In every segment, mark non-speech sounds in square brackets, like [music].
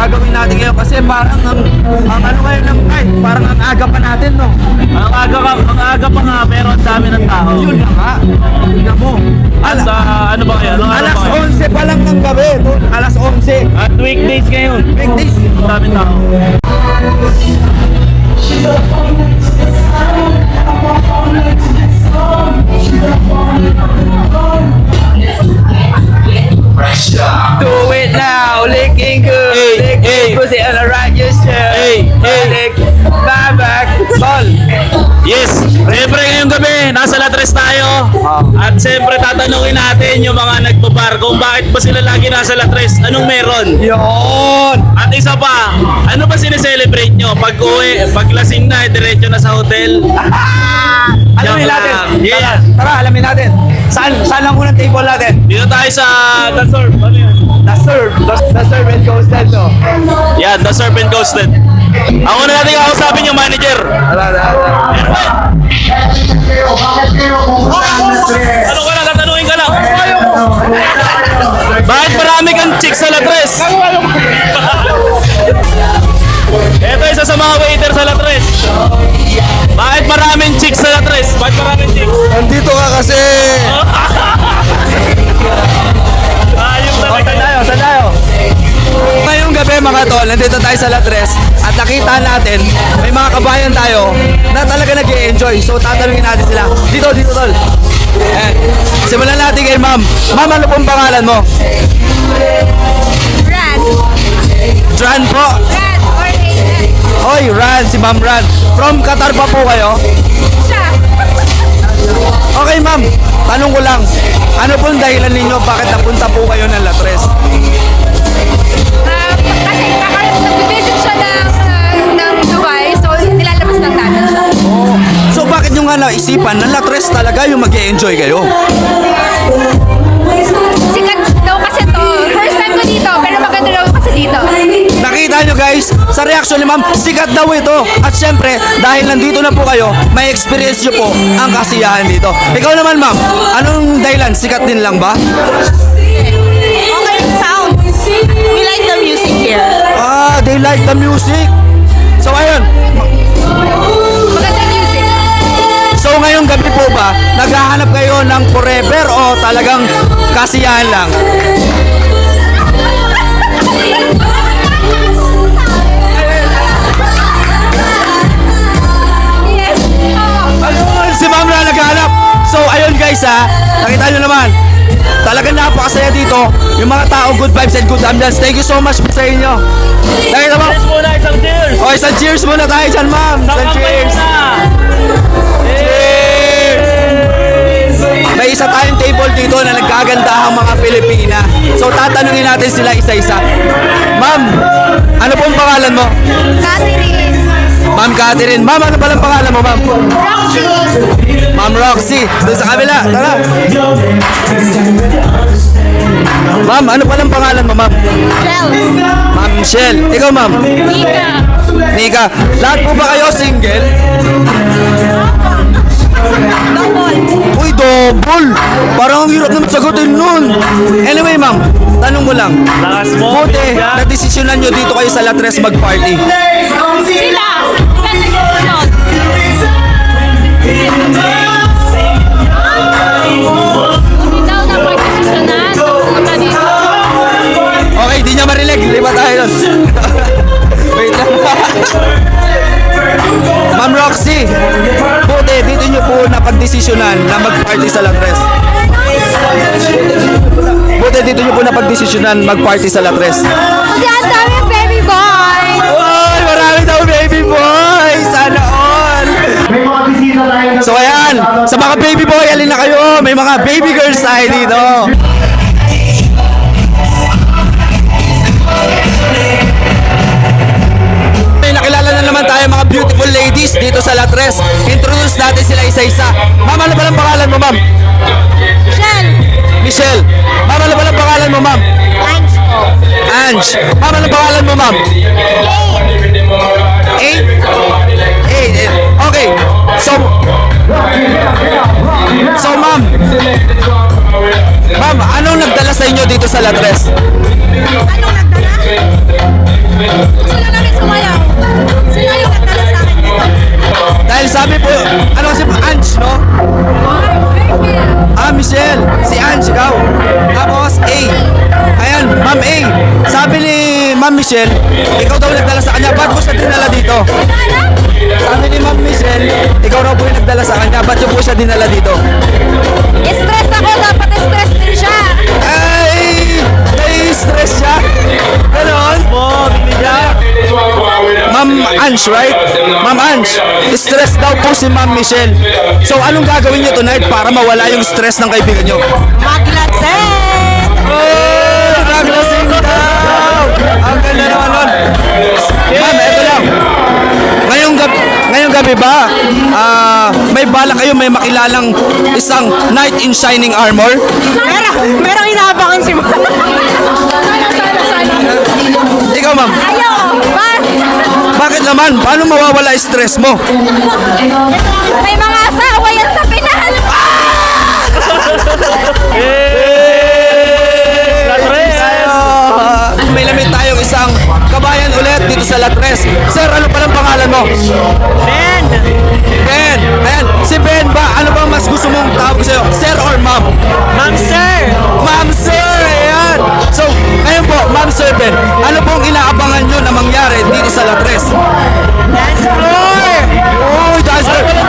gagawin natin ngayon kasi parang ang, ang ano ngayon ng night, parang ang aga pa natin, no? Ang aga, ka, ang aga pa nga, pero ang dami ng tao. Yun na nga. Tingnan mo. Ala, Sa ano ba kaya? Araw alas ba kaya? 11 pa lang ng gabi, no? Alas 11. At weekdays ngayon. Weekdays. Ang daming tao. Do it now, licking good, Hey, licking hey. pussy on the right, you should. Hey, hey. Lick my back, ball. Yes! Siyempre ngayong gabi, nasa Latres tayo. At siyempre tatanungin natin yung mga nagbabar kung bakit ba sila lagi nasa Latres. Anong meron? Yun. At isa pa, ano ba sineselebrate nyo? Pag uwi, pag lasing na, diretso na sa hotel. [laughs] Alamin Yan natin. lang. Tara, Yeah. tara, alamin natin. Saan, saan lang unang table natin? Dito tayo sa Surf. Ano yun? The serve. The, the serve and coastal, no? Yan, The Surf and Ghosted. Ako na natin kausapin yung manager. Tara, tara, tara. Ano ka lang, tatanungin ka lang. Bakit marami kang chicks sa Latres? Ito isa sa mga waiter sa Latres. Bakit maraming chicks sa Latres? Bakit maraming chicks? Nandito ka kasi. [laughs] Na Saan tayo? Saan tayo? Ngayong gabi mga tol, nandito tayo sa Latres at nakita natin, may mga kabayan tayo na talaga nag enjoy So tatanungin natin sila. Dito, dito tol. Ayan. Simulan natin kay ma'am. Ma'am, ano pong pangalan mo? Ran. Ran po. Ran or A-N. Oy, Ran, si Ma'am Ran. From Qatar pa po kayo? Siya. Okay ma'am, tanong ko lang. Ano pong dahilan ninyo bakit napunta po kayo ng Latres? Ah, kasi nag-visit siya ng, ah, ng Dubai, so nilalabas lang siya. Oh. So bakit nyo nga naisipan na Latres talaga yung mag enjoy kayo? Sikat daw kasi to. First time ko dito, pero maganda daw kasi dito. Nakita nyo guys, sa reaksyon ni ma'am, sikat daw ito. At syempre, dahil nandito na po kayo, may experience nyo po ang kasiyahan dito. Ikaw naman ma'am, anong dahilan? Sikat din lang ba? Okay sound. We like the music here. Ah, they like the music. So ayun, Maganda music. so ngayong gabi po ba, naghahanap kayo ng forever o talagang kasiyahan lang? Naghahanap. So ayun guys ha, nakita nyo naman, talagang napakasaya dito. Yung mga tao, good vibes and good ambience. Thank you so much sa inyo. Nakita mo? Cheers muna, isang cheers! Okay, isang cheers muna tayo dyan, ma'am. Isang cheers. Cheers! May isa tayong table dito na nagkagandahang mga Pilipina. So, tatanungin natin sila isa-isa. Ma'am, ano pong pangalan mo? Catherine. Ma'am Catherine. Ma'am, ano palang pangalan mo, ma'am? Roxy. Ma'am Roxy. Doon sa kabila. Tara. Ma'am, ano palang pangalan mo, ma'am? Jel. Ma'am Michelle. Ikaw, ma'am? Nika. Nika. Lahat po ba kayo single? Uy, double! Parang ang hirap naman sagutin nun. Anyway, ma'am, tanong ko lang. Lakas mo. Buti, nagdesisyonan nyo dito kayo sa Latres mag-party. Niya marinig. Liba tayo nun. [laughs] Wait lang. [laughs] Ma'am Roxy, buti, dito nyo po napagdesisyonan na mag-party sa Latres. Buti, dito nyo po napagdesisyonan mag-party sa Latres. Kasi ang dami baby boy. Uy, marami daw baby boy! Sana all! Na So ayan, sa mga baby boy, alin na kayo. May mga baby girls tayo dito. Tayo mga beautiful ladies dito sa Latres. Introduce natin sila isa-isa. Ma'am, ano ba ang pangalan mo, ma'am? Shell. Michelle. Ma'am, ano ba ang pangalan mo, ma'am? Lunch po. Ange. Ma'am, ano pangalan mo, ma'am? Eight? Eight. eight. Okay. So, so ma'am, ma'am, anong nagdala sa inyo dito sa Latres? Michelle, ikaw daw nagdala sa kanya. Ba't mo siya dinala dito? Sabi ni Ma'am Michelle, ikaw raw po yung nagdala sa kanya. Ba't yung po siya dinala dito? Stress ako, dapat stress din siya. Ay! Nai-stress siya. Ganon? Po, bibigyan. Ma'am Ange, right? Ma'am Ange, stress daw po si Ma'am Michelle. So, anong gagawin niyo tonight para mawala yung stress ng kaibigan niyo? Maglaseng! Gabi ba, ah, may bala kayo may makilalang isang knight in shining armor? Meron, merong inaabangan si Mama. Sana, sana, sana. Ikaw, ma'am. Ayaw! Bas! Bakit naman? Paano mawawala stress mo? May mga asawa dito sa Latres. Sir, ano palang pangalan mo? Ben! Ben. Ayan, si Ben ba? Ano ba mas gusto mong tawag sa'yo? Sir or ma'am? Ma'am Sir! Ma'am Sir! Ayan. So, ngayon po, Ma'am Sir Ben, ano pong inaabangan nyo na mangyari dito sa Latres? Dance floor! Uy, dance floor. May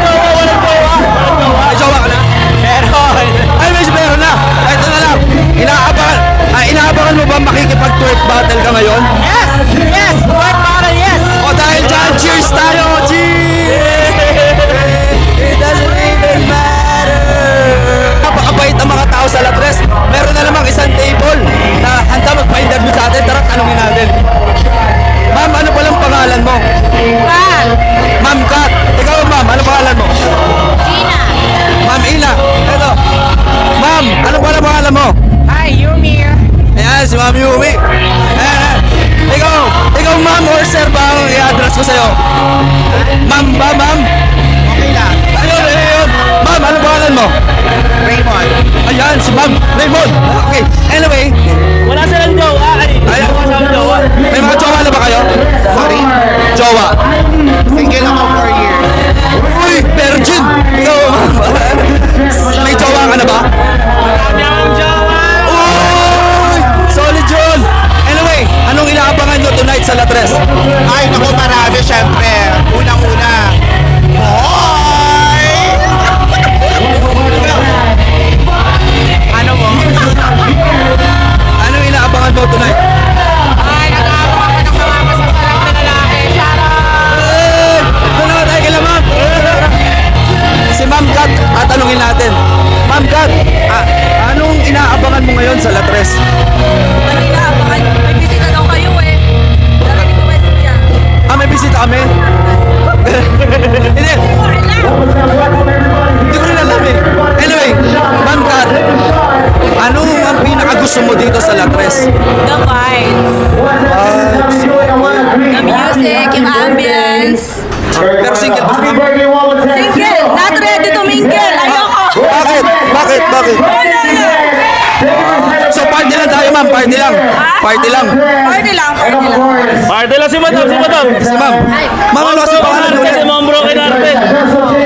jowa ka na? Meron! Ay, may meron na. Ito na lang. Inaabangan, ah, inaabangan mo ba makikipag-twerk battle ka ngayon? Yes! Yes! Handa magpa-interview sa atin. Tara, tanongin natin. Ma'am, ano palang pangalan mo? Kat! Ma'am Kat. Ikaw, ma'am, ano pangalan mo? Gina! Ma'am Ila. Ito. Ma'am, ano palang pangalan mo? Hi, Yumi! Ayan, si Ma'am Yumi. Ayan. Ikaw, ikaw ma'am or sir ba ang i-address ko sa'yo? Ma'am ba, ma'am? Okay lang. Pangalan mo? Raymond. Ayan, si Ma'am Raymond. Okay, anyway. Wala silang jowa. Ay, Ay, wala jowa. may mga jowa na ba kayo? Sorry? Jowa. Single ako for years. Uy, virgin. Ikaw, ma'am. [laughs] may jowa ka na ba? Yung jowa. Uy, solid yun. Anyway, anong inaabangan nyo tonight sa Latres? Ay, naku, marami syempre. Unang-una. Inaabangan mo tonight? Ay, nag-aabangan ka ng mga masasarap na lalaki. Eh, Ito na tayo kila ma'am. Si Ma'am Kat, tatanungin natin. Ma'am Kat, ah, anong inaabangan mo ngayon sa Latres? Ano inaabangan? May bisita daw kayo eh. Darating ko kay Kuya. Ah, may bisita kami. [laughs] Hindi, hindi ko pinakagusto mo dito sa Latres? The vibes. Party lang. Party lang. Party lang, party lang. Party lang si Madam, si Madam. Si ma'am. Ma'am, ano kasi pangalan ulit? si Ma'am Broken Arte.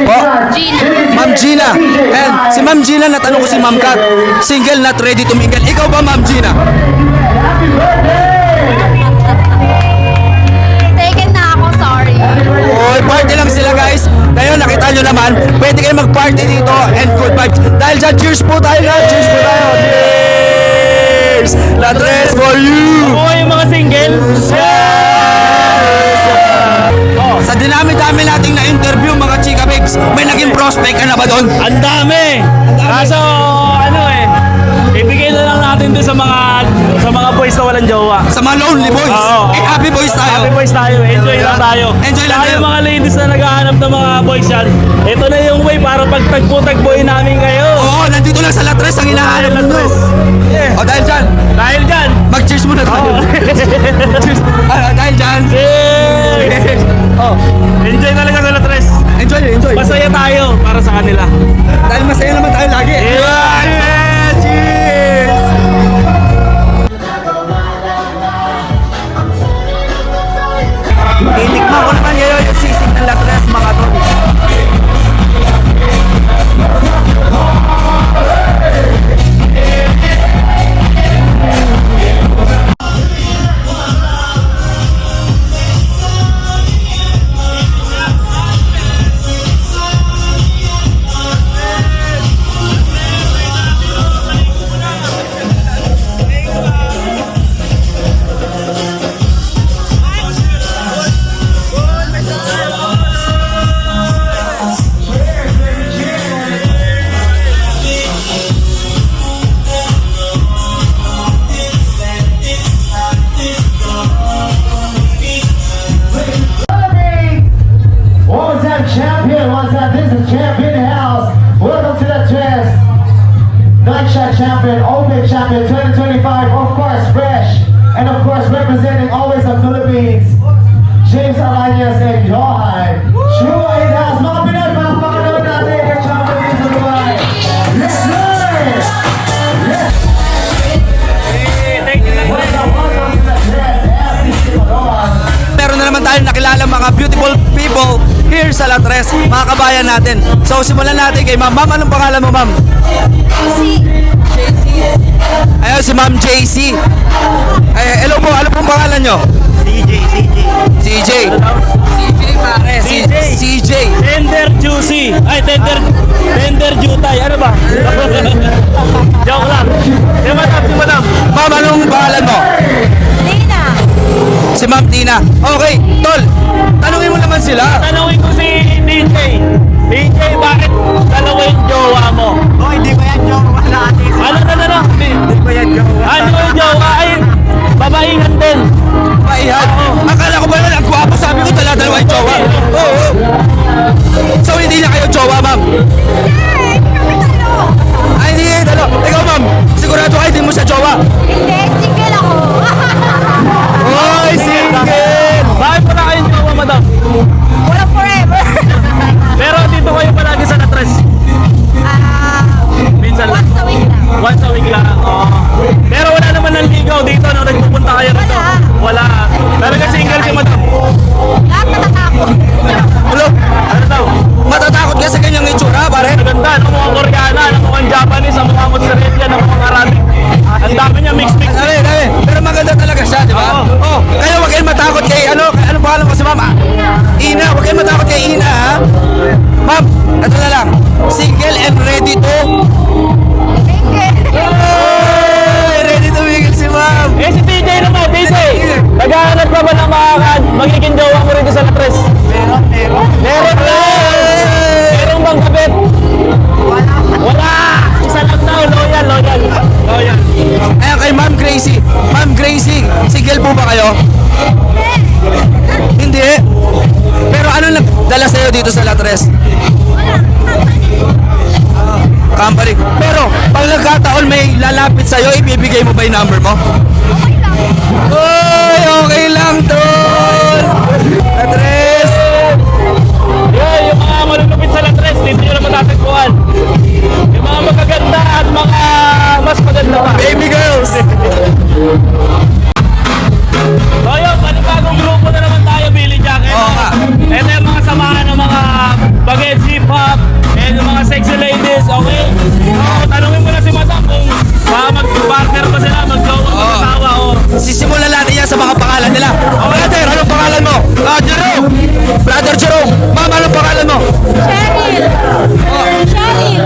Po? Gina. Ma'am Gina. And si Ma'am Gina, natanong ko si Ma'am Kat. Single, not ready to mingle. Ikaw ba, Ma'am Gina? Taken na ako, sorry. Oy, party lang sila guys. Ngayon, nakita nyo naman, pwede kayo mag-party dito and good vibes. Dahil dyan, cheers po tayo na. Cheers po tayo. Cheers! Latres for you! Oo, yung mga single. Sa dinami-dami nating na-interview mga chika babes, may naging prospect ka na ba doon? Ang dami. Kaso, ano eh, ibigay na lang natin din sa mga sa mga boys na walang jowa. Sa mga lonely boys. Oo. Eh, happy boys tayo. Happy boys tayo, enjoy lang tayo. Enjoy lang Saka tayo. yung mga ladies na naghahanap ng mga boys yan, ito na yung way para pagtagpo-tagpuin namin kayo. Nandito lang sa Latres ang hinahanap mo. Yeah. O dahil dyan, Dahil dyan, mag-cheers muna tayo. [laughs] cheers. Ah, dahil dyan, Cheers! oh, Enjoy talaga sa Latres. enjoy, enjoy. Masaya tayo para sa kanila. Dahil masaya naman tayo lagi. Yeah. Yeah, cheers! Night Shot Champion, Open Champion 2025, of course, Fresh. And of course, representing always the Philippines, James Alañas and Johan. Shua in the house. Mga Pinoy, palakpakan naman naman tayong nakilala mga beautiful people here sa Latres, mga kabayan natin. So simulan natin kay ma'am. Ma'am, anong pangalan mo ma'am? Si Ayun, si ma'am JC. Ay, hello po, ano pong pangalan nyo? CJ, CJ. CJ. CJ pare, CJ. CJ. Tender juicy. Ay, tender, tender jutay. Ano ba? [laughs] Joke lang. Si madam, si madam. Ma'am, anong pangalan mo? Lina. Si Ma'am Tina. Okay, tol. Tanungin mo naman sila. Tanungin ko si DJ. DJ, bakit dalawa yung jowa mo? Oh, hindi ba yan jowa natin? Ano na na na? Hindi ba yan jowa? Ano yung jowa? Ay, babaingan din. Maihan. Akala ko ba naman ang gwapo sabi ko dala dalawa yung jowa. Oo. So hindi na kayo jowa, ma'am. Hey, hindi kami talo. Ay, hindi dalawa. Ikaw, ma'am. Sigurado kayo hindi mo siya jowa. Hindi, single ako. [laughs] madam? Walang forever. [laughs] Pero dito kayo palagi sa natres. Ah, Minsan lang. once a week lang. Once a week lang. Oo. Pero wala naman ng ligaw dito nung nagpupunta kayo rito. Wala. Wala. Talaga single si madam. Lahat natatakot. Hello. Ano daw? Matatakot ibibigay mo ba yung number mo? Oy, okay lang, tol! Latres! Yun, yung mga malulupit sa Latres, dito nyo na matatagpuan. Yung mga magaganda at mga mas maganda pa. Baby girls! So yun, panibagong grupo na naman tayo, Billy Jack. Oo nga. Ito yung mga samahan ng mga bagets hip hop and yung mga sexy ladies, okay? So, tanungin mo na si Madam kung baka mag-partner ba sila, mag-jowa, Oo. mag-asawa, o Sisimulan natin yan sa mga pangalan nila. Brother, anong pangalan mo? Ah, Jerome! Brother Jerome! Ma'am, anong pangalan mo? Cheryl. Cheryl.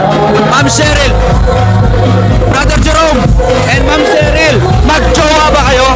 Ma'am Cheryl. Brother Jerome and Ma'am Cheryl. Magjowa ba kayo?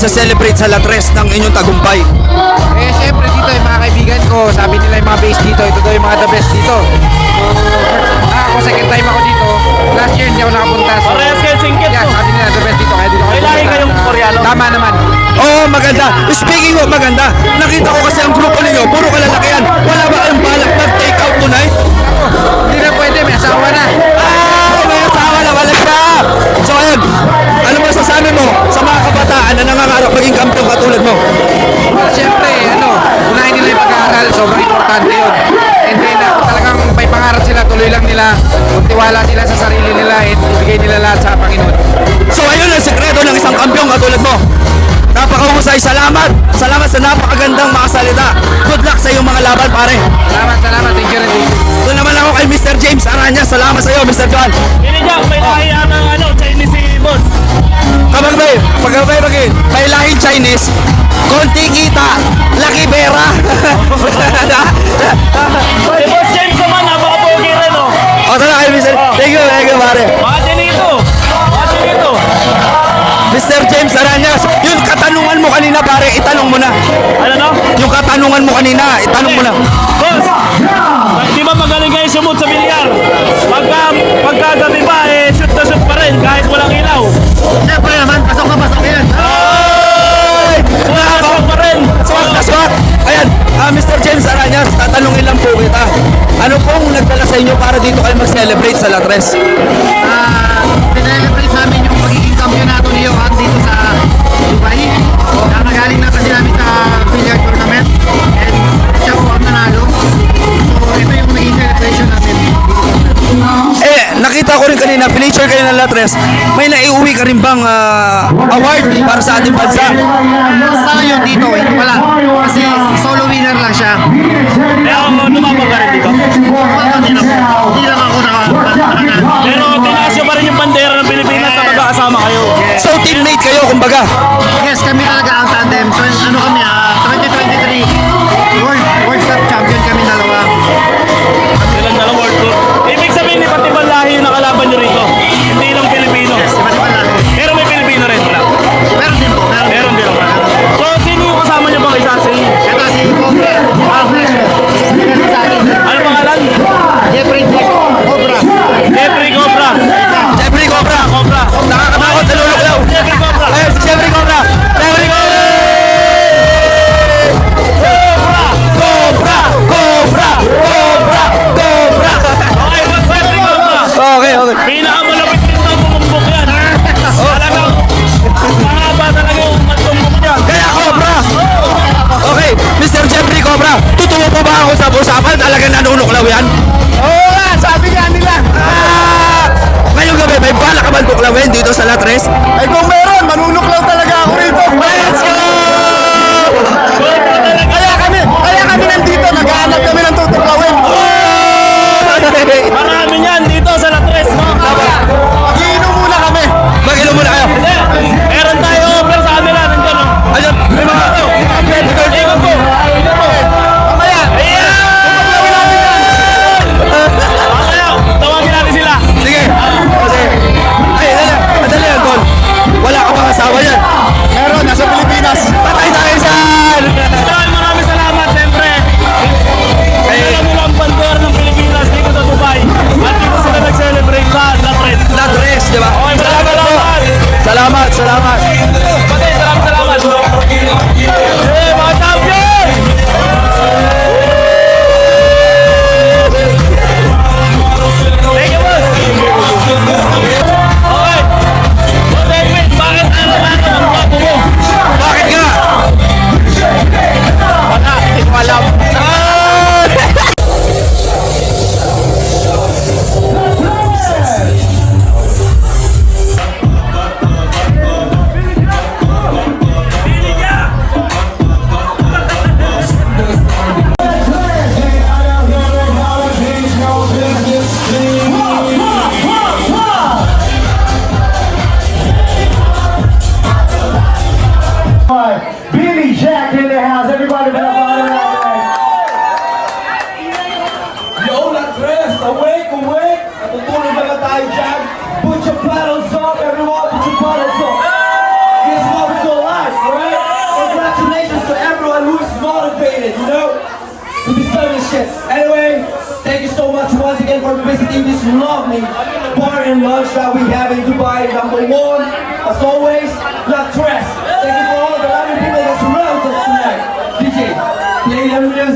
Nagsa-celebrate sa Latres ng inyong tagumpay? Eh, syempre dito yung mga kaibigan ko, sabi nila yung mga base dito, ito daw yung mga the best dito. So, ah, ako second time ako dito. Last year hindi ako nakapunta. So, Parehas kayo singkit, yeah, sabi nila the best dito, kaya dito ako May lahi kayong Koreano? Tama naman. Oo, maganda. Speaking of maganda, nakita ko kasi ang grupo ninyo, puro kalalakihan. Well, syempre, ano, unahin nila yung pag-aaral, sobrang importante yun. And then, uh, talagang may pangarap sila, tuloy lang nila, magtiwala sila sa sarili nila, at ibigay nila lahat sa Panginoon. So ayun ang sekreto ng isang kampiyon katulad mo. Napakahusay, salamat. Salamat sa napakagandang mga salita. Good luck sa iyong mga laban, pare. Salamat, salamat, thank you, you. Doon naman ako kay Mr. James Aranya. Salamat sa iyo, Mr. John. Hindi niya, may lahi ang ano, Chinese si boss. Kabagbay, pagkabay bagay, may lahing Chinese, konti kita, laki pera. Si Boss James naman, napakapugi rin, oh. o kay Mr. Thank you, thank you, pare. Mga Chinito. Mga Chinito. Mr. James Aranyas, yung katanungan mo kanina, pare, itanong mo na. Ano no? Yung katanungan mo kanina, itanong mo na. Boss, di ba magaling kayo sumut sa bilyar? Pagka, pagka gabi pa, eh, shoot na shoot pa rin kahit walang ilaw. Siyempre naman, pasok na pasok yan. Ay! Pumasok pa rin. Swak na swak! Ayan, ah, Mr. James Aranyas, tatanungin lang po kita. Ano pong nagdala sa inyo para dito kayo mag-celebrate sa Latres? Ah, pinelebrate namin yung magiging kampiyonato ni Johan dito sa Dubai. Nakagaling na kasi namin sa billiard tournament. And siya po ang nanalo. So, ito yung magiging nakita ko rin kanina, feature kayo ng Latres. May naiuwi ka rin bang ah, award para sa ating bansa? Sa ngayon dito, hindi wala. Kasi solo winner lang siya. Kaya ako lumabag ka rin dito. Hindi lang ako naka... Pero tinaas nyo pa rin yung bandera ng Pilipinas na magkakasama kayo. So, teammate kayo, kumbaga. Yes, kami talaga ang tandem. So, ano kami, ah, 2023 World World Cup champion kami dalawa.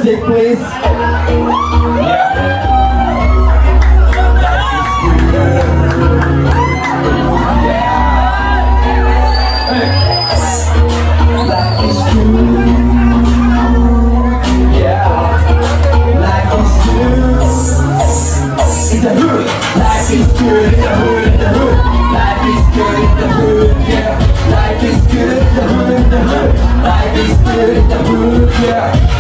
music, please. Life is good in the hood, in the hood. Life is good in the hood, yeah. Life is good in the hood, in the hood. Life is good in the hood, yeah.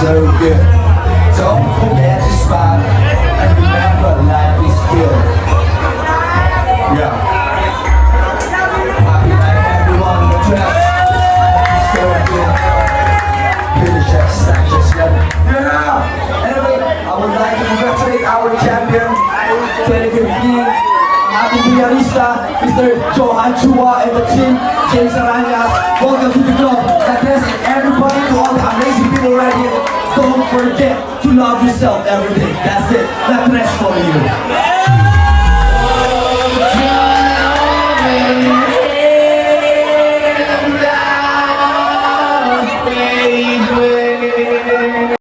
so good. Don't forget to smile and remember life is good. Yeah. Happy night everyone, the dress is so good. Finish up, stack just Yeah! Anyway, I would like to congratulate our champion, 2015, Ati Mr. Johan Chua and the team. James Aranjas. Welcome to the club. That tells everybody to all the amazing people right here. Don't forget to love yourself every day. That's it. That's press for you.